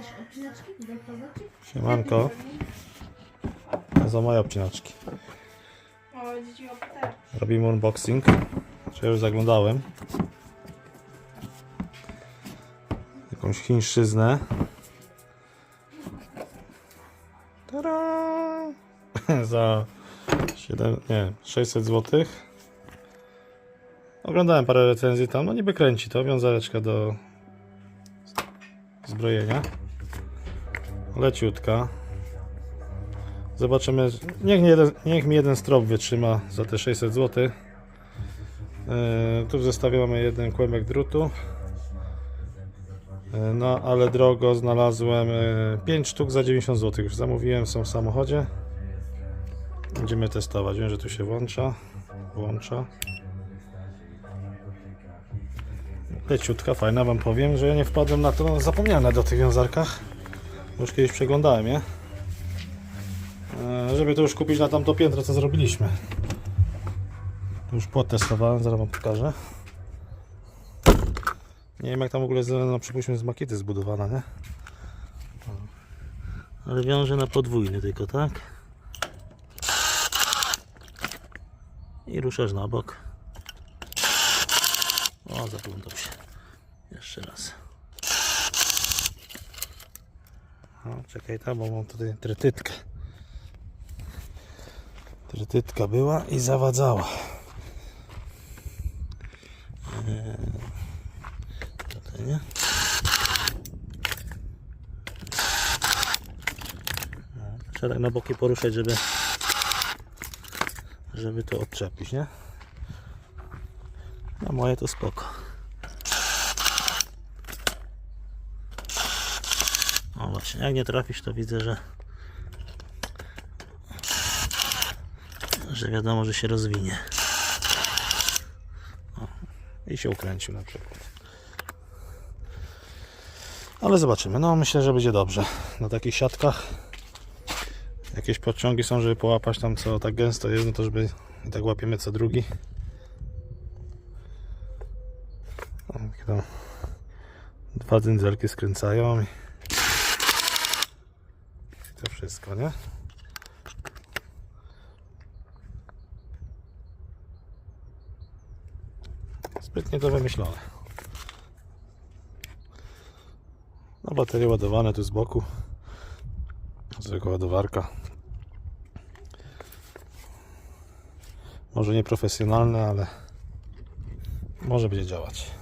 Chcesz? Siemanko. To za moje obcinaczki. Robimy unboxing. Czy ja już zaglądałem. Jakąś chińszczyznę. Tada! za 7, nie, 600 zł. Oglądałem parę recenzji tam, no niby kręci to, wiązareczka do zbrojenia. Leciutka. Zobaczymy. Niech, nie niech mi jeden strop wytrzyma za te 600 zł. Yy, tu w zestawie mamy jeden kłębek drutu. Yy, no ale drogo znalazłem 5 sztuk za 90 zł. Już zamówiłem, są w samochodzie. Będziemy testować. Wiem, że tu się włącza. Włącza. Leciutka, fajna, wam powiem, że ja nie wpadłem na to, no, zapomniałem nawet o tych wiązarkach. Już kiedyś przeglądałem je. E, żeby to już kupić na tamto piętro, co zrobiliśmy. Już potestowałem, zaraz wam pokażę. Nie wiem jak tam w ogóle, z- no przypuśćmy z makiety zbudowana, nie? Ale wiąże na podwójny tylko, tak? I ruszasz na bok. O, zaplątał się. Jeszcze raz. O, czekaj tam, bo mam tutaj tretytkę. Tretytka była i zawadzała. Eee, Tutaj nie? No, Trzeba tak na boki poruszać, żeby żeby to odczepić, nie? No moje to spoko. Właśnie, jak nie trafisz, to widzę, że że wiadomo, że się rozwinie. O, I się ukręcił na przykład. Ale zobaczymy. No myślę, że będzie dobrze. Na takich siatkach jakieś podciągi są, żeby połapać tam co tak gęsto jest, no to żeby i tak łapiemy co drugi. O, dwa dzyndzelki skręcają to wszystko, nie? Sprytnie to wymyślone. No baterie ładowane tu z boku. Zwykła ładowarka. Może nieprofesjonalne, ale może będzie działać.